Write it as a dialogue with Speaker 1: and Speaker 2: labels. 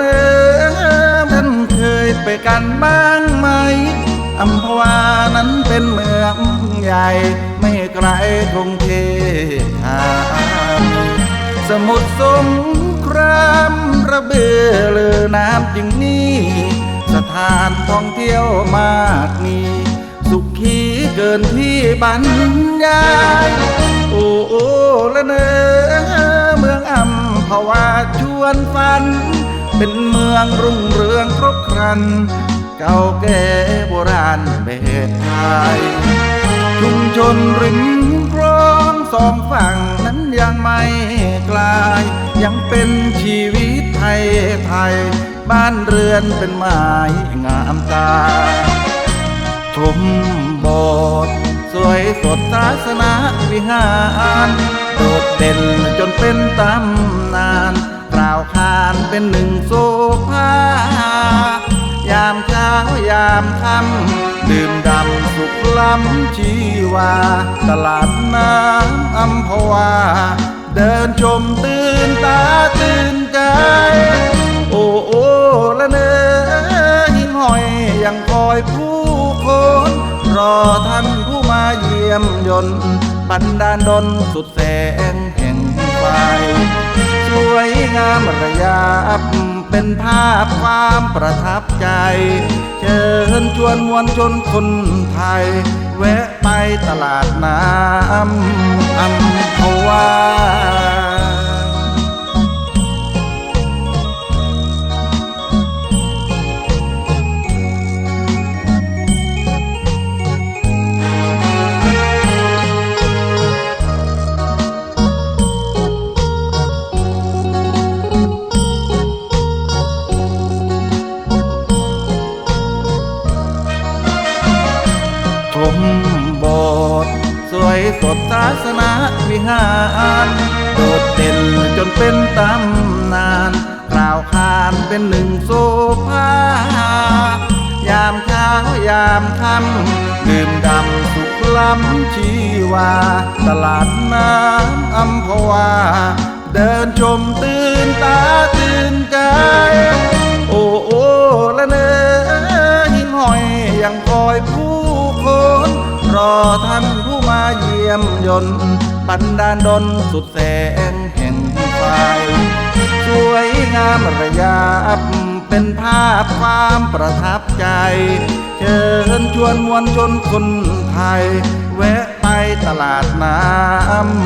Speaker 1: ละเนอท่านเคยไปกันบ้างไหมอัมพวานั้นเป็นเมืองใหญ่ ไม่ไกลกรุงเทพธานีสมุทรสงครามระเบือเลือน้ำจึงนี่สถานท่องเที่ยวมากมีสุขีเกินที่บรรยายโอ้โอละเนอเมืองอัมพวาชวนฝัน เป็นเมืองรุ่งเรืองครบครัน เก่าแก่โบราณแบบไทยชุมชนริมคลองสองฝั่งนั้นยังไม่กลาย ยังเป็นชีวิตไทยไทย บ้านเรือนเป็นไม้งามตา ชมโบสถ์สวยสดศาสนาวิหาร โดดเด่นจนเป็นตำนานาวขานเป็นหนึ่งโซภายามเช้ายามค่ำดื่มดำสุขล้ำชีวา ตลาดน้ำอัมพวา เดินชมตื่นตาตื่นใจ โอ้โอ้ละเนอหิ่งห้อยยังคอยผู้คนรอท่านผู้มาเยี่ยมยนต์บันดาลดนสุดแสงแห่งไฟ วยงามระยับเป็นภาพความประทับใจ เชิญชวนมวลชนคนไทย แวะไปตลาดน้ำอำ ยสดศาสนาวิหารโดดเด่นจนเป็นตำนานกล่าวขานเป็นหนึ่งโซภายามเช้ายามค่ำดื่มดำสุขล้ำชีวา ตลาดน้ำอัมพวา เดินชมตื่นตาตื่นใจ โอ้โอ้ละเนอหิ่งห้อยยังคอยผู้คนรอท่าน ยี่ยมยนต์บันดาลดนสุดแสงแห่งไฟสวยงามระยับเป็นภาพความประทับใจ เชิญชวนมวลชนคนไทย แวะไปตลาดน้ำ